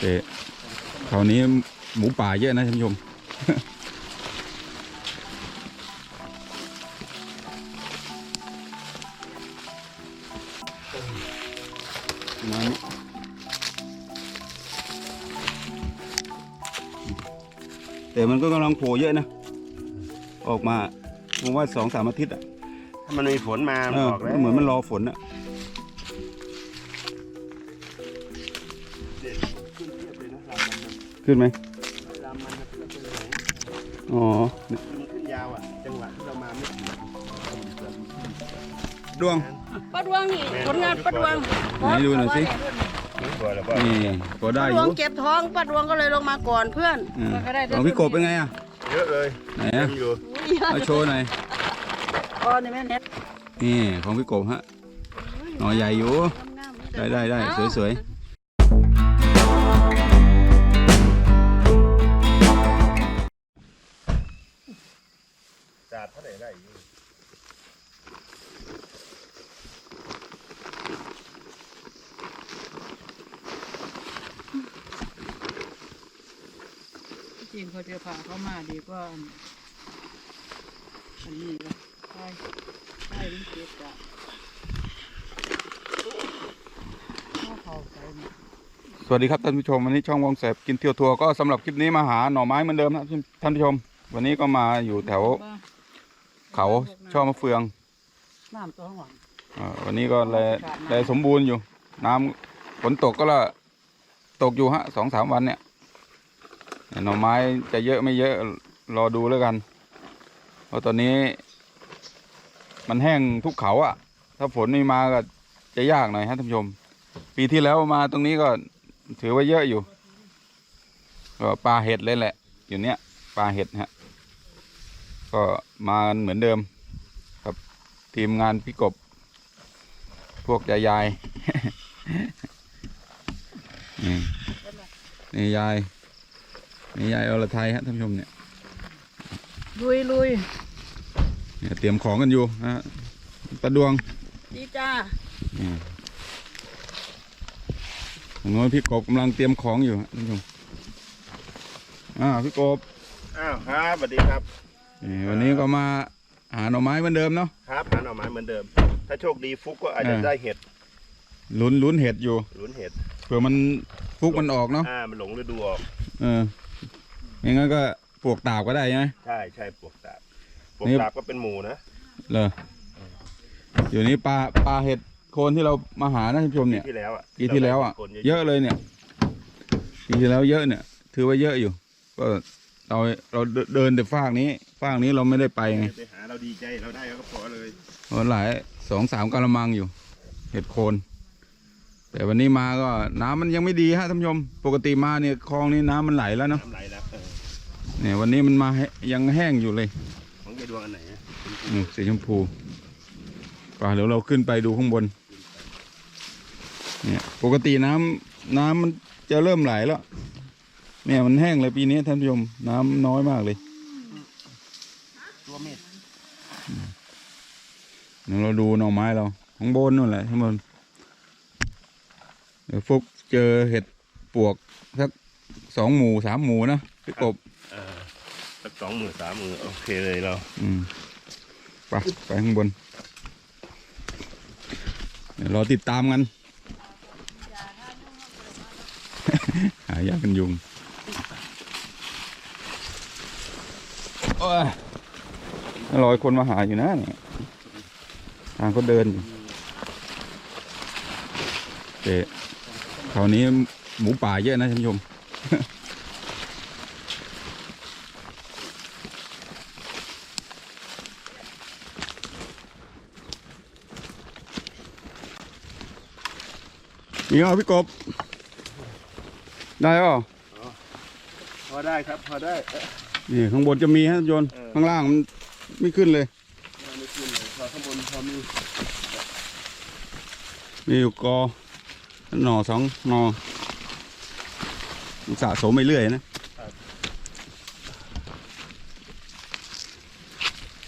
แต่คราวนี้หมูป่าเยอะนะท่านผู้ชมน้ำแต่มันก็กำลังโผล่เยอะนะ ออกมาผมว่าสองสามอาทิตย์อะถ้ามันมีฝนมาเออบอกแล้วเหมือนมันรอฝนอะ ขึ้นไหมลำมันนะเพื่อเป็นไหนอ๋อ มันขึ้นยาวอะ จังหวะที่เรามาไม่ถึงดวง ป้าดวงนี่ผลงานป้าดวงไหนดูหน่อยสิรู้ตัวแล้วป่ะนี่ก็ได้ป้าอดวงยู่เจ็บท้องป้าดวงก็เลยลงมาก่อนเพื่อนอืมของพี่กบเป็นไงอะ เยอะเลยไหนเต็อะมอยู่มาโชว์หน่อยอ๋อนี่แม่เน็ตนี่ของพี่กบฮะหน่อใหญ่อยู่ ได้ได้ได้สวย เขาจะพาเขามาดีกว่า อันนี้ละใช่ใช่ลิงเก็บจ้ะสวัสดีครับท่านผู้ชมวันนี้ช่องวงแสบกินเที่ยวทัวร์ก็สำหรับคลิปนี้มาหาหน่อไม้เหมือนเดิมนะท่านผู้ชม วันนี้ก็มาอยู่แถว เขาช่อมะเฟืองน้ำตัวข้างหลังวันนี้ก็แลแลสมบูรณ์อยู่ น้ำฝนตกก็ละตกอยู่ฮะสองสามวันเนี่ย หน่อไม้จะเยอะไม่เยอะรอดูแล้วกันเพราะตอนนี้ มันแห้งทุกเขาอะถ้าฝนไม่มาก็จะยากหน่อยฮะท่านผู้ชม ปีที่แล้วมาตรงนี้ก็ถือว่าเยอะอยู่ก็ปลาเห็ดเลยแหละ อยู่เนี้ยปลาเห็ดฮะก็มาเหมือนเดิมครับทีมงานพี่กบ พวกยายยายนี่ยาย นี่ยายอรไทยฮะท่านผู้ชมเนี่ยลุยลุยเนี่ยเตรียมของกันอยู่นะฮะตะดวงดีจ้านี่ผมว่าพี่กบกำลังเตรียมของอยู่ฮะท่านผู้ชมอ่าพี่กบอ้าวครับสวัสดีครับ นี่วันนี้ก็มาหาหน่อไม้เหมือนเดิมเนาะ ครับหาหน่อไม้เหมือนเดิม ถ้าโชคดีฟุกก็อาจจะเออได้เห็ดลุ้นลุ้นเห็ดอยู่หลุนเห็ดเผื่อมันฟุกมันออกเนาะอ่ามันหลงฤดูออก เออ ไม่งั้นก็ปลวกตาบก็ได้ใช่ไหม ใช่ใช่ปลวกตาบปลวกนี่ ตาบก็เป็นหมูนะเลยอยู่นี้ปลาปลาเห็ดโคนที่เรามาหานะท่านผู้ชมเนี่ยปีที่แล้วอะปีที่แล้วอะ คนเยอะเลยเนี่ย ปีที่แล้วเยอะเนี่ย ถือว่าเยอะอยู่ ก็เราเราเดินแต่ฟากนี้ฟากนี้เราไม่ได้ไปไง ไปหาเราดีใจเราได้ก็พอเลยเพราะหลายสองสามกะละมังอยู่ เห็ดโคน แต่วันนี้มาก็น้ำมันยังไม่ดีฮะท่านผู้ชม ปกติมาเนี่ยคลองนี้น้ำมันไหลแล้วเนาะน้ำไหลแล้ว เออเนี่ยวันนี้มันมาให้ยังแห้งอยู่เลยของยายดวงอันไหนอะอืมสีชมพูไป่าเดี๋ยวเราขึ้นไปดูข้างบน เนี่ย ปกติน้ำน้ำมันจะเริ่มไหลแล้ว เนี่ยมันแห้งเลยปีนี้ท่านผู้ชมน้ำน้อยมากเลยตัวเม็ดเดี๋ยวเราดูหน่อไม้เราข้างบนนู่นแหละข้างบนเดี๋ยวฟุกเจอเห็ดปวกสักสองหมู่สามหมู่นะพี่กบเออ สักสองหมื่นสามหมื่นโอเคเลยเราอืมไปไปข้างบน เดี๋ยวรอติดตามกัน หายากันยุงโอ้ยรอยคนมาหาอยู่นะเนี่ยทางเขาเดินอยู่แต่คราวนี้หมูป่าเยอะนะท่านผู้ชม นี่เหรอพี่กบ ได้ป่ะพอได้ครับพอได้เออนี่ข้างบนจะมีฮะโยนเออข้างล่างมันไม่ขึ้นเลยไม่ขึ้นเลยพอข้างบนพอมีมีอยู่กอหน่อสองหน่อมันสะสมไปเรื่อยนะ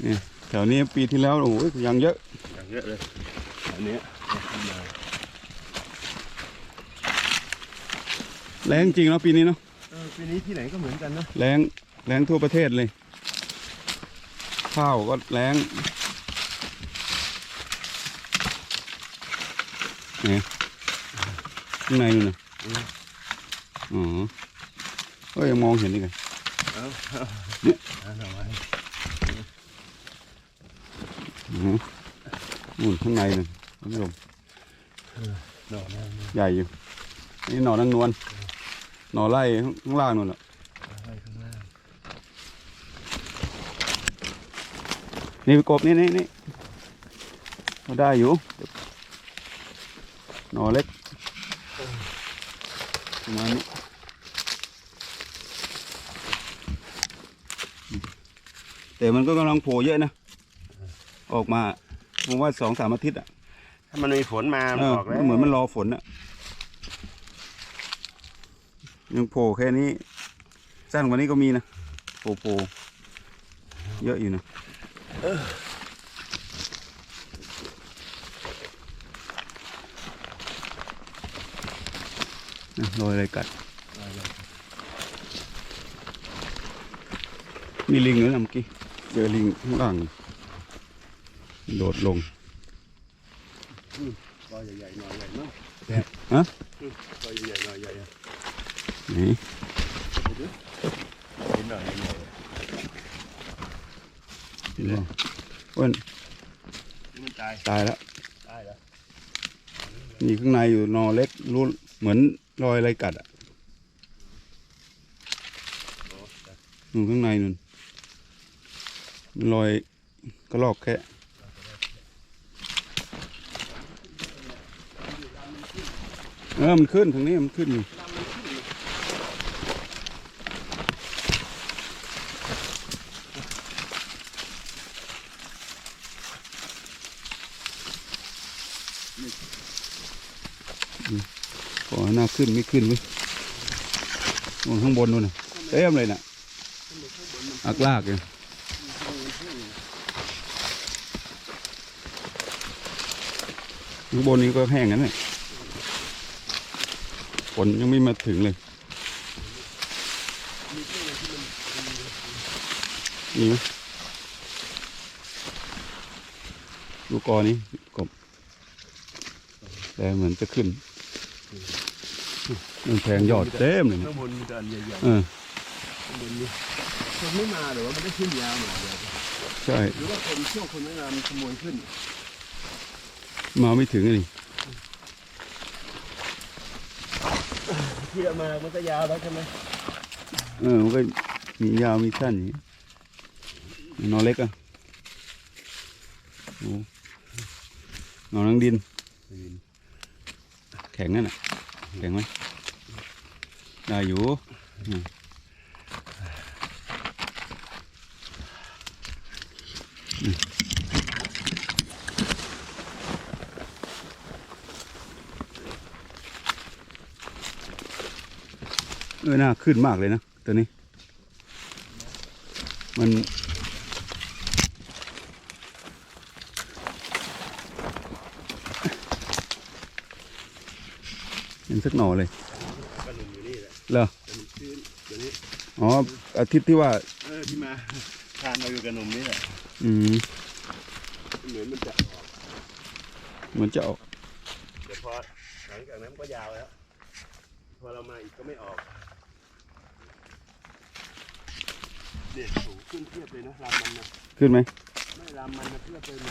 นี่แถวนี้ปีที่แล้วโอ้โหยังเยอะอย่างเยอะเลยอันเนี้ แรงจริงแล้วปีนี้เนาะเออปีนี้ที่ไหนก็เหมือนกันนะแรงแรงทั่วประเทศเลย ข้าวก็แรงเนี่ยข้างในนู่นนะอ๋อเอ้ยยังมองเห็นอีกไงเอาเอาหน่อยอ๋อนู่นข้างในน่ะท่านผู้ชมหน่อยนะใหญ่อยู่นี่หน่อนางนวล หน่อไล่ข้างล่างนู่นแหละไว้ข้างล่าง นี่กบนี่นี่นี่ก็ได้อยู่ หน่อเล็กประมาณนี้แต่มันก็กำลังโผล่เยอะนะ ออกมาผมว่าสองสามอาทิตย์อะ ถ้ามันมีฝนมามันเออออกแล้ว เหมือนมันรอฝนอะ ยังโผล่แค่นี้สั้นกว่านี้ก็มีนะโผล่โผล่เยอะอยู่นะน่ะรอยอะไรกัด มีลิงด้วยนะเมื่อกี้เจอลิงข้างล่าง โดดลงกอใหญ่ๆหน่อยใหญ่มากฮะกอใหญ่ๆหน่อยใหญ่ อะนี่นิดหน่อยนิดหน่อยเห็นบ่อ้วนนี่มันตายตายแล้วตายแล้วมีข้างในอยู่นอเล็กรู้เหมือนรอยอะไรกัดอะโอ้ตายอยู่ข้างในนู่นมันรอยกระลอกแค่เออมันขึ้นทางนี้มันขึ้นอยู่ ขอให้น้าขึ้นไม่ขึ้นว้ยนู่นข้างบนนู่นน่ะเต็มเลยน่ะอักลากเลยข้างบนนี้ก็แห้งงั้นเลยฝนยังไม่มาถึงเลยมีไหมดูกอนี้กบ แต่เหมือนจะขึ้นมันแทงยอดเต็มเลยเนี่ยข้างบนมีแต่อันใหญ่เออๆข้างบนนี่คนไม่มาหรือว่ามันได้ขึ้นยาวหน่อยเดียวใช่หรือว่าคนช่วงคนไม่มามันขโมยขึ้น มาไม่ถึงเลยที่เรามามันก็ยาวแล้วใช่ไหมเออมันก็มียาวมีสั้นอย่างนี้นอนเล็กอะโอ้นอนนังดินแข็งนั่นน่ะแข็งไหมได้อยู่อืมอืมเออน่าขึ้นมากเลยนะตัวนี้ มัน ยังสักหน่อเลยกระหนุ่มอยู่นี่แหละเหรอแต่มันชื้นเดี๋ยวนี้อ๋ออาทิตย์ที่ว่า เออที่มาทานมาอยู่กระหนุ่มนี่แหละอืมเหมือนมันจะออกเหมือนจะออกเดี๋ยวพอหลังจากนั้นก็ยาวแล้ว พอเรามาอีกก็ไม่ออกเนี่ยสูงขึ้นเทียบเลยนะลำมันนะขึ้นไหมไม่ ลำมันนะเทียบเลยไหน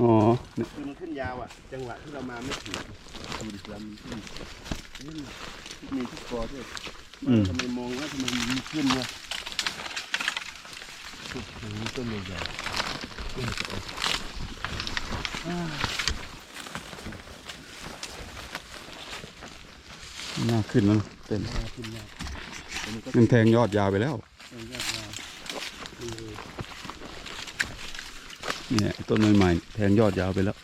อ๋อเนี่ยคือมันขึ้นยาวอะ จังหวะที่เรามาไม่ถึงดูดิลำขึ้นนี่มีทุกกอด้วยอืมทำไมมองว่าทำไมมันขึ้นวะโอ้โหต้นใหญ่ๆต้นจะออกอ่าน่าขึ้นแล้วนะเต็มขึ้นยากแต่มันก็มันแทงยอดยาวไปแล้วต้นยากยาวคือ เนี่ยต้นใหม่ๆแทงยอดยาวไปแล้ว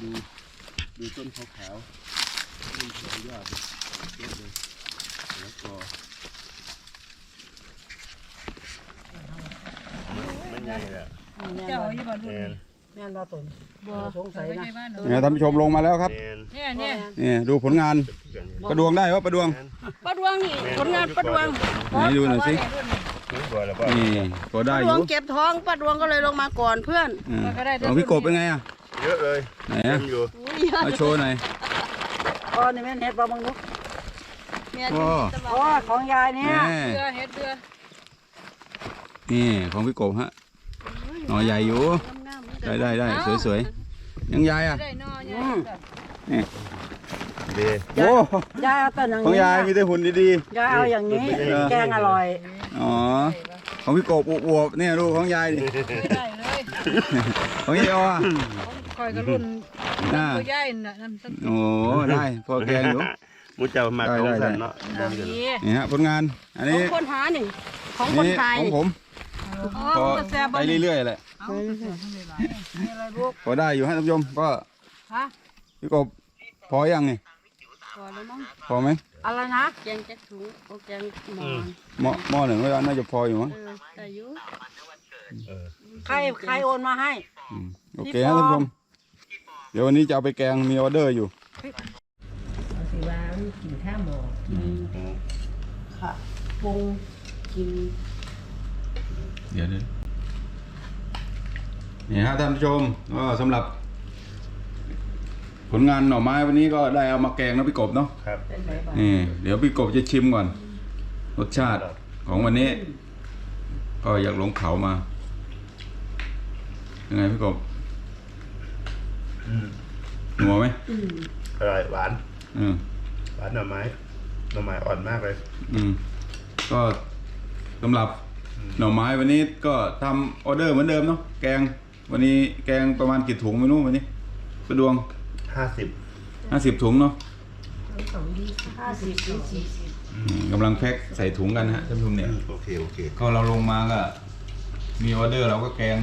ดูดูต้นขาวๆต้นขาวยอดเยอะเลยแล้วก็มันใหญ่แหละเจ้าอยู่บ้านแมรุ่นนแม่นเราตนบ่สงสัยนะเนี่ยท่านผู้ชมลงมาแล้วครับแมนเนี่ยเนี่ยนี่ดูผลงานกันประดวงได้ว่าประดวงป้าดวงนี่ผลงานป้าดวงไหนดูหน่อยสิรู้ บ่แล้วป่นี่พอได้ป้าอดวงยู่เก็บท้องป้าดวงก็เลยลงมาก่อนเพื่อนอืมของพี่กบเป็นไงอะ เยอะเลยไหนเต็อะมอยู่อุ้ยมาโชว์หน่อย อ๋อนี่แม่นเฮ็ดบ่มึงนุ๊กเมียโอ้จะตลอ๋อดของยายเนี่ย แม่ เดือเฮ็ดเดือนี่ ของพี่กบฮะ หน่อใหญ่อยู่ งามๆได้ได้ได้สวยๆ ยังยายอะ ได้นออืมเดโอ้ยายเอาต้นอย่างของนี้ยายมีแต่หุ่นดียายเอาอย่างนี้เออแกงอร่อย ๆ อ๋อ ของพี่กบอวบๆเนี่ยดูของยายดิได้เลยของยายออะคอยกระรุ่นน่าตัวยายน่ะนั่นต้นโอ้ได้พอแกงอยู่มูเจ้ามาได้ของได้สันเนาะบ่มีนี่ฮะผลงานอันขอนี้งคนหานี่ ของคนนี่ไทยของผมอ๋อพอมันแซ่บไปเรื่อยๆแหละเอามีอะไรลูกพอได้อยู่ฮะท่านผู้ชมก็ฮะพี่กบพอยังนี่พอ แล้วมั้งพอไหมอะไรนะแกงแจ็คถุงโอแกงหมอนหม้อหม้อหนึ่งก็น่าจะพออยู่มั้งเออแต่อยุเออใครใครโอนมาให้ อืมโอเคฮะท่านผู้ชมเดี๋ยววันนี้จะเอาไปแกงมีออเดอร์อยู่สิว่ากินข้าวหมอค่ะปรุงกินเดี๋ยวนี้นี่ฮะท่านผู้ชมก็สำหรับ ผลงานหน่อไม้วันนี้ก็ได้เอามาแกงนะพี่กบเนาะครับนี่เดี๋ยวพี่กบจะชิมก่อน รสชาติของวันนี้ ก็อยากลงเขามา ยังไงพี่กบอืมหนัวไหมอร่อยหวานอืมหวานหน่อไม้หน่อไม้อ่อนมากเลย อืมก็สำหรับหน่อไม้วันนี้ก็ทำออเดอร์เหมือนเดิมเนาะแกง วันนี้แกงประมาณกี่ถุงไม่รู้วันนี้ประดวง ห้าสิบห้าสิบถุงเนาะห้าสิบสี่สิบอืมกำลังแพ็คใส่ถุงกันฮะท่านผู้ชมเนี่ยโอเคโอเคก็เราลงมาก็ มีออเดอร์เราก็แกง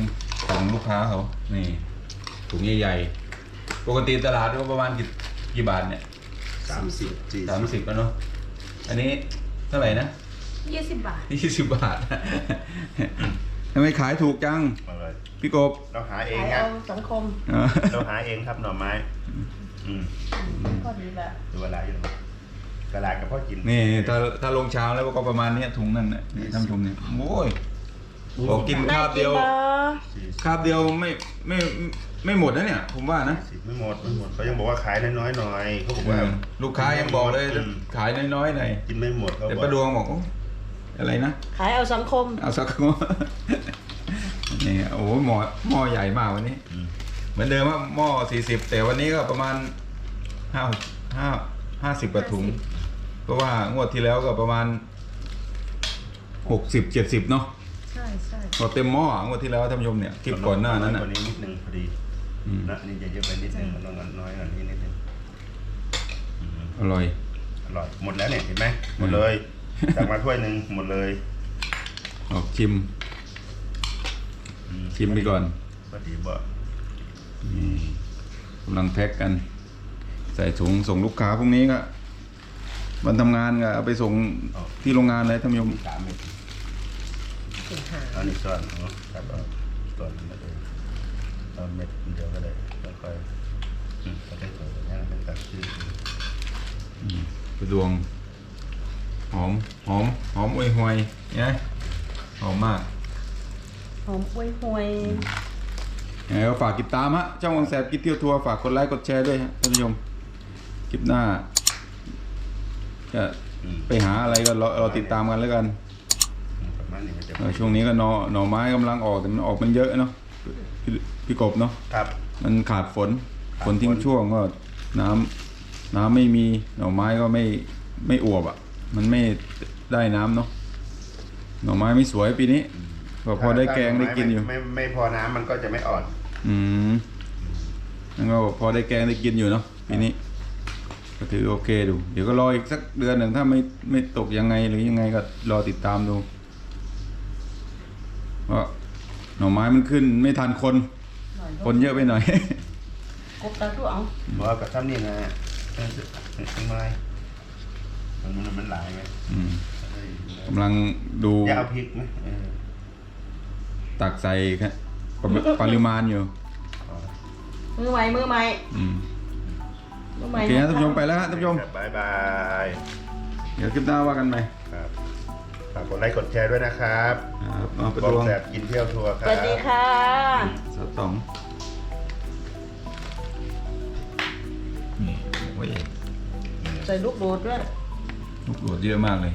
ของลูกค้าเขานี่ถุงใหญ่ๆปกติตลาดก็ประมาณกี่กี่บาทเนี่ยสามสิบสี่สามสิบแล้วเนาะอันนี้เท่าไหร่นะยี่สิบบาทยี่สิบบาท ทำไมขายถูกจัง อร่อยพี่กบเราหาเองขายครัเอาบสังคมเออเราหาเองครับหน่อไม้ อืมก็ดีแหละดูเวลาอยู่กระลากับพ่อกินนี่ถ้าถ้าลงเช้าแล้วก็ประมาณเนี้ยถุงนั่นน่ะนี่ท่านผู้ชมเนี่ยโอ้ยบอกกินคาบเดียว สี่สิบคาบเดียวไม่ไม่ไม่หมดนะเนี่ย ผมว่านะสิบไม่หมดไม่หมดเขายังบอกว่าขายน้อยๆหน่อยเขาบอกว่าลูกค้ายังบอกเลยอืมขายน้อยๆหน่อยกินไม่หมดเขาแต่บอกประดวงบอกโอ้ อะไรนะ ขายเอาสังคม เอาสักหม้อนี่โอ้โหหม้อหม้อใหญ่มากวันนี้อืมเหมือนเดิมว่าหม้อสี่สิบแต่วันนี้ก็ประมาณห้าห้าห้าสิบกว่าถุง เพราะว่างวดที่แล้วก็ประมาณหกสิบเจ็ดสิบเนาะใช่ใช่พอเต็มหม้ออะงวดที่แล้วท่านผู้ชมเนี่ยคลิปก่อนหน้านั้นอยน่ะกว่านี้นิดนึงพอดีอืม นะอันนี้จะเยอะไปนิดนึงมันต้องน้อยกว่านี้นิดนึงอืมอร่อย อร่อยหมดแล้วเนี่ยเห็นไหมหมดเลย ตักมาถ้วยหนึ่งหมดเลยออกชิมอืชิมไปก่อนพอดีบ่นี่กำลังแพ็กกัน ใส่ถุงส่งลูกค้าพรุ่งนี้ก็วันทำงานก็เอาไปส่งที่โรงงานเลยท่านผู้ชมสามเม็ดอันนี้ส่วนเนาะครับเอาส่วนนั้นก็ได้ตอนเม็ดเดียวก็ได้แล้วค่อยอืมก็ได้ส่วนนี้เป็นตักชื่อกระดวง หอม หอม หอมอวยหวยเนี่ยหอมมาก หอมอวยหวยยังไงก็ฝากติดตามฮะช่องวังแสบกินเที่ยวทัวร์ฝากกดไลค์กดแชร์ด้วยฮะท่านผู้ชมคลิปหน้าจะอืมไปหาอะไรก็รอรอติดตามกันแล้วกันประมาณนี้มันจะเออช่วงนี้ก็หนอหน่อไม้กำลังออกแต่มันออกมันเยอะเนาะพี่พี่กบเนาะครับ มันขาดฝนขาดฝนทิ้งฝนช่วงก็น้ำน้ำไม่มีหน่อไม้ก็ไม่ไม่อวบอะ มันไม่ได้น้ำเนาะหน่อไม้ไม่สวยปีนี้พอพอได้แกงได้กินอยู่ไม่ไม่ไม่พอน้ำมันก็จะไม่อ่อน อืมนั่นก็พอได้แกงได้กินอยู่เนาะปีนี้ ก็ถือโอเคดู เดี๋ยวก็รออีกสักเดือนหนึ่งถ้าไม่ไม่ตกยังไงหรือยังไงก็รอติดตามดูเพราะหน่อไม้มันขึ้นไม่ทันคน คนเยอะไปหน่อย กบตาตัวเอาเพราะว่ากับซ้ำนี่นะทำไม มันมันมันหลายไหมอืมกำลังดูอยากเอาพริกไหมเออตักใส่ครับปริปริมาณอยู่ มือใหม่มือใหม่อืมมือใหโอม่เคนะท่านผู้ชมไปแล้วฮะท่านผู้ชม ครับบ๊ายบายเดี๋ยวคลิปหน้าว่ากันใหม่ครับฝากกดไลค์กดแชร์ด้วยนะครับครับมาประบอท้กวงแสบกินเที่ยวทัวร์คสรับ วัสดีค่ะสตองนี่โอ้ย ใส่ลูกโดดด้วย ลูกโดดเยอะมากเลย